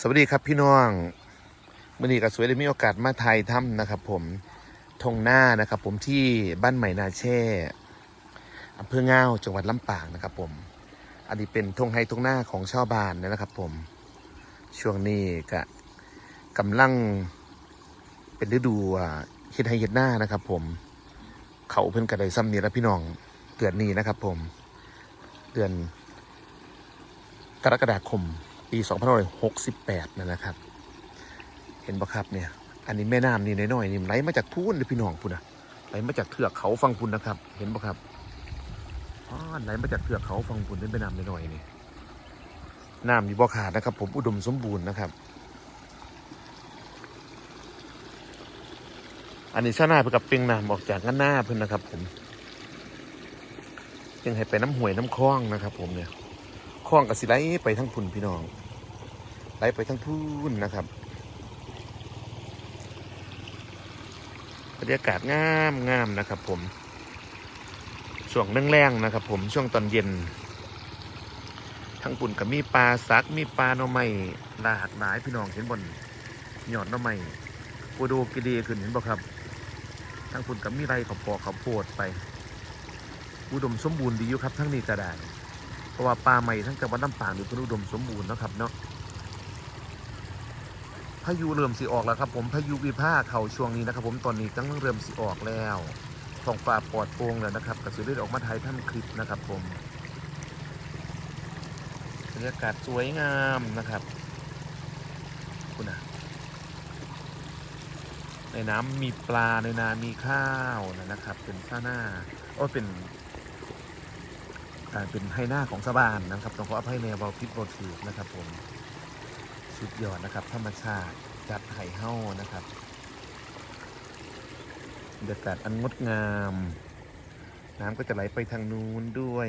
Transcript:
สวัสดีครับพี่น้องมื่อนี้ก็สวยได้มีโอกาสมาไทยถ้ำนะครับ ผมทงหน้านะครับ ผมที่บ้านใหม่นาแช่อำเภอเงาจังหวัดลำปางนะครับ ผม อันนี้เป็นทงไฮทงหน้าของชาวบ้านนะครับ ผม ช่วงนี้ก็กำลังเป็นฤดูเฮ็ดไฮเฮ็ดหน้านะครับ ผม เขาเพิ่นกระไดซ้ำนี้แล้วพี่น้องเดือนนี้นะครับ ผม เดือนกรกฎาคม ปี2568นั่นนะครับ เห็นปะครับเนี่ย อันนี้แม่น้ำนี่น้อยๆนี่ไหลมาจากพูนเลยพี่น้องพูนนะไหลมาจากเทือกเขาฟังพูนนะครับ เห็นปะครับอ๋อไหลมาจากเทือกเขาฟังพูนนี่แม่น้ำน้อยๆนี่น้ำมีบ่อขาดนะครับ ผมอุดมสมบูรณ์นะครับ อันนี้ชาหน้าไปกับเปียงน้ำออกจากงันหน้าเพิ่นนะครับ ผมยังให้ไปน้ำห่วยน้ำคลองนะครับ ผมเนี่ย คลองกับสิไหลไปทั้งพุ่นพี่น้องไหลไปทั้งพุ่นนะครับบรรยากาศงามงามนะครับผม ช่วงแรงๆนะครับ ผมช่วงตอนเย็น ทั้งปุ่นกับมีปลาซักมีปลาหน่อไม้หลากหลายพี่น้องเห็นบนหยอดหน่อไม้กูดูกีดีขึ้นเห็นบ่ครับ ทั้งปุ่นกับมีไรขาวปอกขาวโพดไป อุดมสมบูรณ์ดีอยู่ครับทั้งนี้ก็ได้เพ ราะว่าป่าใหม่ทั้งจังหวัดลำปางนี่เพิ่นอุดมสมบูรณ์นะครับเนาะพายุเริ่มสิออกแล้วครับผมพายุวิภาเข้าช่วงนี้นะครับ ผมตอนนี้กำลังเริ่มสิออกแล้วท้องฟ้าปลอดโปร่งแล้วนะครับก็สิได้ออกมาถ่ายทำคลิปนะครับผมบรรยากาศสวยงามนะครับคุณนะในน้ำมีปลาในนามีข้าวนะครับ เป็นข้าหน้าโอ้เป็น อ่าเป็นไฮหน้าของสะบานนะครับต้องขออภัยในเบาพิษบถือนะครับผมสุดยอดนะครับ ธรรมชาติจัดไห่เฮ้านะครับบรรยากาศอันงดงาม น้ำก็จะไหลไปทางนู้นด้วย